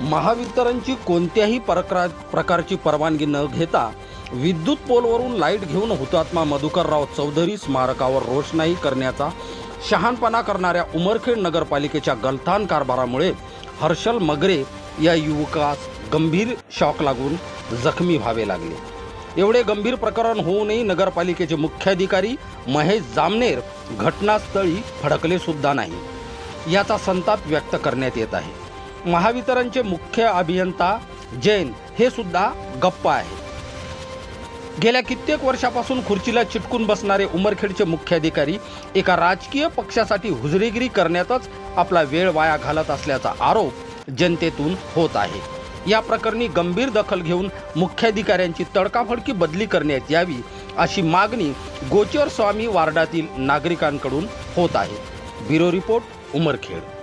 महावितरणची कोणत्याही प्रकार प्रकारची परवानगी न घेता विद्युत पोलवरून लाइट घेऊन हुतात्मा मधुकरराव चौधरी स्मारकावर रोषणाई करण्याचा शहाणपणा करणाऱ्या उमरखेड नगरपालिकेच्या गलथान कारभारामुळे हर्षल मगरे या युवकास गंभीर शॉक लागून जखमी व्हावे लागले. एवढे गंभीर प्रकरण होऊनही नगरपालिकेचे मुख्याधिकारी महेश जामनेर घटनास्थळी फडकले सुद्धा नाही. याचा संताप व्यक्त करण्यात येत आहे. महावितरणचे मुख्य अभियंता जैन हे सुद्धा गप्प आहे गेल्या कित्येक वर्षापासून खुर्चीला चिटकून बसणारे उमरखेडचे मुख्याधिकारी एका राजकीय पक्षासाठी हुजरेगिरी करण्यातच आपला वेळ वाया घालत असल्याचा आरोप जनतेतून होत आहे. या प्रकरणी गंभीर दखल घेऊन मुख्याधिकाऱ्यांची तडकाफडकी बदली करण्यात यावी अशी मागणी गोचर स्वामी वार्डातील नागरिकांकडून होत आहे. Bureau report Umarkhed.